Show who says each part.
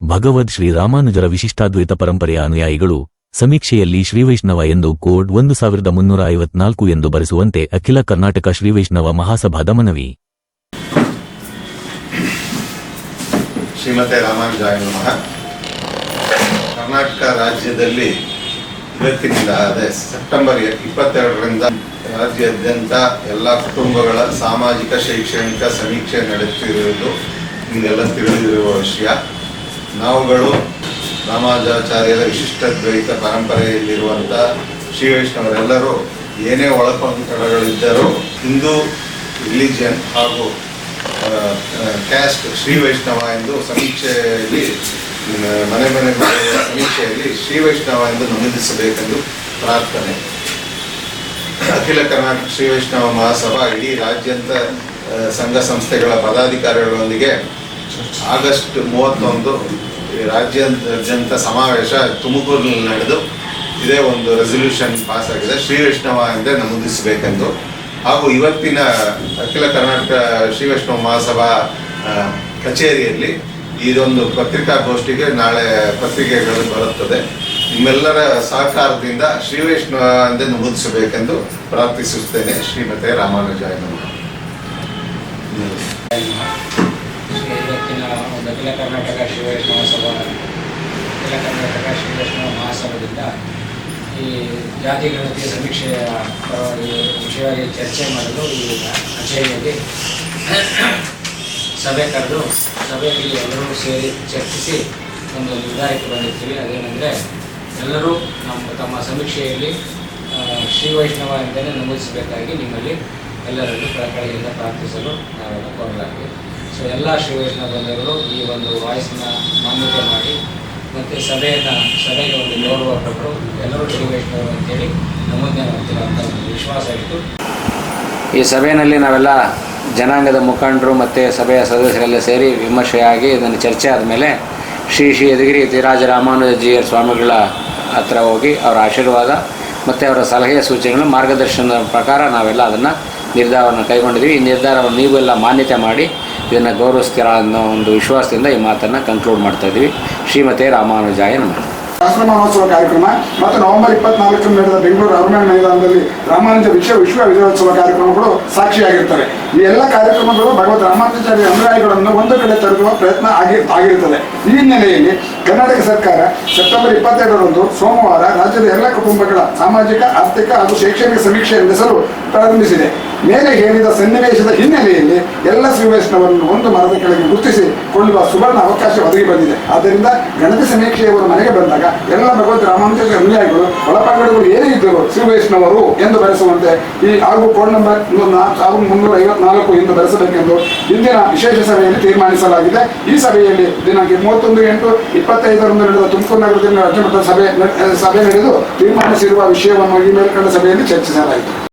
Speaker 1: ಭಗವದ್ ಶ್ರೀರಾಮಾನುಜರ ವಿಶಿಷ್ಟಾದ್ವೈತ ಪರಂಪರೆಯ ಅನುಯಾಯಿಗಳು ಸಮೀಕ್ಷೆಯಲ್ಲಿ ಶ್ರೀವೈಷ್ಣವ ಎಂದು ಕೋಡ್ ಒಂದು ಸಾವಿರದ ಮುನ್ನೂರ ಐವತ್ನಾಲ್ಕು ಎಂದು ಬರೆಸುವಂತೆ ಅಖಿಲ ಕರ್ನಾಟಕ ಶ್ರೀವೈಷ್ಣವ ಮಹಾಸಭಾದ ಮನವಿ.
Speaker 2: ಶ್ರೀಮತೆ ಕರ್ನಾಟಕ ರಾಜ್ಯದಲ್ಲಿ ಸೆಪ್ಟೆಂಬರ್ ಇಪ್ಪತ್ತೆರಡರಿಂದ ರಾಜ್ಯಾದ್ಯಂತ ಎಲ್ಲ ಕುಟುಂಬಗಳ ಸಾಮಾಜಿಕ, ಶೈಕ್ಷಣಿಕ ಸಮೀಕ್ಷೆ ನಡೆಸುತ್ತಿರುವುದು ನಿಮಗೆಲ್ಲ ತಿಳಿದಿರುವ ವಿಷಯ. ನಾವುಗಳು ರಾಮಾಜಾಚಾರ್ಯರ ವಿಶಿಷ್ಟ ವಿಶಿಷ್ಟದ್ವೈತ ಪರಂಪರೆಯಲ್ಲಿರುವಂಥ ಶ್ರೀ ವೈಷ್ಣವರೆಲ್ಲರೂ ಏನೇ ಒಳಪಂಕಡಗಳಿದ್ದರೂ ಹಿಂದೂ, ರಿಲಿಜಿಯನ್ ಹಾಗೂ ಕ್ಯಾಸ್ಟ್ ಶ್ರೀ ವೈಷ್ಣವ ಎಂದು ಸಮೀಕ್ಷೆಯಲ್ಲಿ ಮನೆ ಮನೆ ಸಮೀಕ್ಷೆಯಲ್ಲಿ ಶ್ರೀ ವೈಷ್ಣವ ಎಂದು ನಮೂದಿಸಬೇಕೆಂದು ಪ್ರಾರ್ಥನೆ. ಅಖಿಲ ಕರ್ನಾಟಕ ಶ್ರೀ ವೈಷ್ಣವ ಮಹಾಸಭಾ ಇಡೀ ರಾಜ್ಯಾಂತ ಸಂಘ ಸಂಸ್ಥೆಗಳ ಪದಾಧಿಕಾರಿಗಳೊಂದಿಗೆ ಆಗಸ್ಟ್ ಮೂವತ್ತೊಂದು ರಾಜ್ಯಾದ್ಯಂತ ಸಮಾವೇಶ ತುಮಕೂರಿನಲ್ಲಿ ನಡೆದು ಇದೇ ಒಂದು ರೆಸೊಲ್ಯೂಷನ್ ಪಾಸ್ ಆಗಿದೆ. ಶ್ರೀ ವೈಷ್ಣವ ಎಂದೇ ನಮೂದಿಸಬೇಕೆಂದು. ಹಾಗೂ ಇವತ್ತಿನ ಅಖಿಲ ಕರ್ನಾಟಕ ಶ್ರೀ ವೈಷ್ಣವ ಮಹಾಸಭಾ ಕಚೇರಿಯಲ್ಲಿ ಇದೊಂದು ಪತ್ರಿಕಾಗೋಷ್ಠಿಗೆ ನಾಳೆ ಪತ್ರಿಕೆಗಳು ಬರುತ್ತದೆ. ನಿಮ್ಮೆಲ್ಲರ ಸಹಕಾರದಿಂದ ಶ್ರೀ ವೈಷ್ಣವ ಎಂದೇ ನಮೂದಿಸಬೇಕೆಂದು ಪ್ರಾರ್ಥಿಸುತ್ತೇನೆ. ಶ್ರೀಮತೆ
Speaker 3: ರಾಮಾನುಜಾಯನವರು ಒಂದು ಅಖಿಲ ಕರ್ನಾಟಕ ಶ್ರೀ ವೈಷ್ಣವ ಸಭಾ ಅಖಿಲ ಕರ್ನಾಟಕ ಶ್ರೀ ವೈಷ್ಣವ ಮಹಾಸಭಾದಿಂದ ಈ ಜಾತಿ ಗಣತಿ ಸಮೀಕ್ಷೆಯ ಪರವಾಗಿ ವಿಷಯವಾಗಿ ಚರ್ಚೆ ಮಾಡಲು ಈ ಕಚೇರಿಯಲ್ಲಿ ಸಭೆ ಕರೆದು, ಸಭೆಯಲ್ಲಿ ಎಲ್ಲರೂ ಸೇರಿ ಚರ್ಚಿಸಿ ಒಂದು ನಿರ್ಧಾರಕ್ಕೆ ಬಂದಿರ್ತೀವಿ. ಅದೇನೆಂದರೆ ಎಲ್ಲರೂ ನಮ್ಮ ತಮ್ಮ ಸಮೀಕ್ಷೆಯಲ್ಲಿ ಶ್ರೀ ವೈಷ್ಣವ ಅಂತಲೇ ನಮೂದಿಸಬೇಕಾಗಿ ನಿಮ್ಮಲ್ಲಿ ಎಲ್ಲರಲ್ಲೂ ಕಳಕಳಿಯಿಂದ ಪ್ರಾರ್ಥಿಸಲು ನಾವೆಲ್ಲ ಕೋರಲಾಗಿದೆ ಸೊ ಎಲ್ಲ ಶ್ರೀ ವೈಷ್ಣವ ಬಂಧುಗಳು ಈ ಒಂದು ವಾಯ್ಸನ್ನ ಮಾನ್ಯತೆ ಮಾಡಿ ಮತ್ತು ಸಭೆಯನ್ನು, ಸಭೆಗೆ ಒಂದು ಗೌರವ ಕೊಟ್ಟರು. ಎಲ್ಲರೂ ಶ್ರೀ ವೈಷ್ಣವರು ಅಂತೇಳಿ ನಮೂದನೆ ಮಾಡ್ತೀರ ಅಂತ ಒಂದು ವಿಶ್ವಾಸ ಇತ್ತು ಈ ಸಭೆಯಲ್ಲಿ ನಾವೆಲ್ಲ ಜನಾಂಗದ ಮುಖಂಡರು ಮತ್ತು ಸಭೆಯ ಸದಸ್ಯರೆಲ್ಲ ಸೇರಿ ವಿಮರ್ಶೆಯಾಗಿ ಇದನ್ನು ಚರ್ಚೆ ಆದಮೇಲೆ ಶ್ರೀ ಶ್ರೀ ಯದಗಿರಿ ತಿರಾಜ ರಾಮಾನುಜಜಿಯರ್ ಸ್ವಾಮಿಗಳ ಹತ್ರ ಹೋಗಿ ಅವರ ಆಶೀರ್ವಾದ ಮತ್ತು ಅವರ ಸಲಹೆ ಸೂಚನೆಗಳು ಮಾರ್ಗದರ್ಶನದ ಪ್ರಕಾರ ನಾವೆಲ್ಲ ಅದನ್ನು ನಿರ್ಧಾರವನ್ನು ಕೈಗೊಂಡಿದ್ದೀವಿ. ಈ ನಿರ್ಧಾರವನ್ನು ನೀವೆಲ್ಲ ಮಾನ್ಯತೆ ಮಾಡಿ ಇದನ್ನು ಗೌರವಿಸ್ತೀರಾ ಅನ್ನೋ ಒಂದು ವಿಶ್ವಾಸದಿಂದ ಈ ಮಾತನ್ನು ಕನ್ಕ್ಲೂಡ್ ಮಾಡ್ತಾ ಇದ್ದೀವಿ. ಶ್ರೀಮತೆ ರಾಮಾನುಜಾಯ ನಮಃ.
Speaker 4: ದಸರಾ ಮಹೋತ್ಸವ ಕಾರ್ಯಕ್ರಮ ಮತ್ತು ನವೆಂಬರ್ ಇಪ್ಪತ್ನಾಲ್ಕರಂದು ನಡೆದ ಬೆಂಗಳೂರು ಅರಮನೆ ಮೈದಾನದಲ್ಲಿ ರಾಮಾನುಜ ವಿಶ್ವ ವಿಶ್ವ ಕಾರ್ಯಕ್ರಮಗಳು ಸಾಕ್ಷಿಯಾಗಿರ್ತವೆ ಈ ಎಲ್ಲ ಕಾರ್ಯಕ್ರಮಗಳು ಭಗವತ್ ರಾಮಾನುಜಾಚಾರ್ಯ ಅನುಯಾಯಿಗಳನ್ನು ಒಂದು ಕಡೆ ತರುವ ಪ್ರಯತ್ನ ಆಗಿ ಆಗಿರುತ್ತದೆ. ಈ ಹಿನ್ನೆಲೆಯಲ್ಲಿ ಕರ್ನಾಟಕ ಸರ್ಕಾರ ಸೆಪ್ಟೆಂಬರ್ ಇಪ್ಪತ್ತೆರಡರಂದು ಸೋಮವಾರ ರಾಜ್ಯದ ಎಲ್ಲ ಕುಟುಂಬಗಳ ಸಾಮಾಜಿಕ, ಆರ್ಥಿಕ ಹಾಗೂ ಶೈಕ್ಷಣಿಕ ಸಮೀಕ್ಷೆ ನಡೆಸಲು ಪ್ರಾರಂಭಿಸಿದೆ. ಮೇಲೆ ಹೇಳಿದ ಸನ್ನಿವೇಶದ ಹಿನ್ನೆಲೆಯಲ್ಲಿ ಎಲ್ಲ ವೈಷ್ಣವರನ್ನು ಒಂದು ಮರದ ಕೆಳಗೆ ಗುರುತಿಸಿ ಕೊಳ್ಳುವ ಸುವರ್ಣ ಅವಕಾಶ ಒದಗಿ ಬಂದಿದೆ. ಆದ್ದರಿಂದ ಗಣತಿ ಸಮೀಕ್ಷೆಯವರು ಮನೆಗೆ ಬಂದಾಗ ಎಲ್ಲ ಭಗವತ್ ರಾಮಾನುಜ ಅನುಯಾಯಿಗಳು ಒಳಪಂಗಡಗಳು ಏನೇ ಇದ್ದರು ವೈಷ್ಣವರು ಎಂದು ಬರೆಸುವಂತೆ ಈ ಹಾಗೂ ಕೋಡ್ ನಂಬರ್ ಸಾವಿರದ ಮುನ್ನೂರ ಐವತ್ನಾಲ್ಕು ಎಂದು ಬರೆಸಬೇಕೆಂದು ಇಂದಿನ ವಿಶೇಷ ಸಭೆಯಲ್ಲಿ ತೀರ್ಮಾನಿಸಲಾಗಿದೆ. ಈ ಸಭೆಯಲ್ಲಿ ದಿನಾಂಕ ಮೂವತ್ತೊಂದು ಎಂಟು ಇಪ್ಪತ್ತೈದರಂದು ನಡೆದ ತುಮಕೂರು ನಗರದಲ್ಲಿ ರಾಜ್ಯಮಟ್ಟದ ಸಭೆ ಸಭೆ ನಡೆದು ತೀರ್ಮಾನಿಸಿರುವ ವಿಷಯವನ್ನು ಈ ಮೇಲ್ಕಂಡ ಸಭೆಯಲ್ಲಿ ಚರ್ಚಿಸಲಾಯಿತು.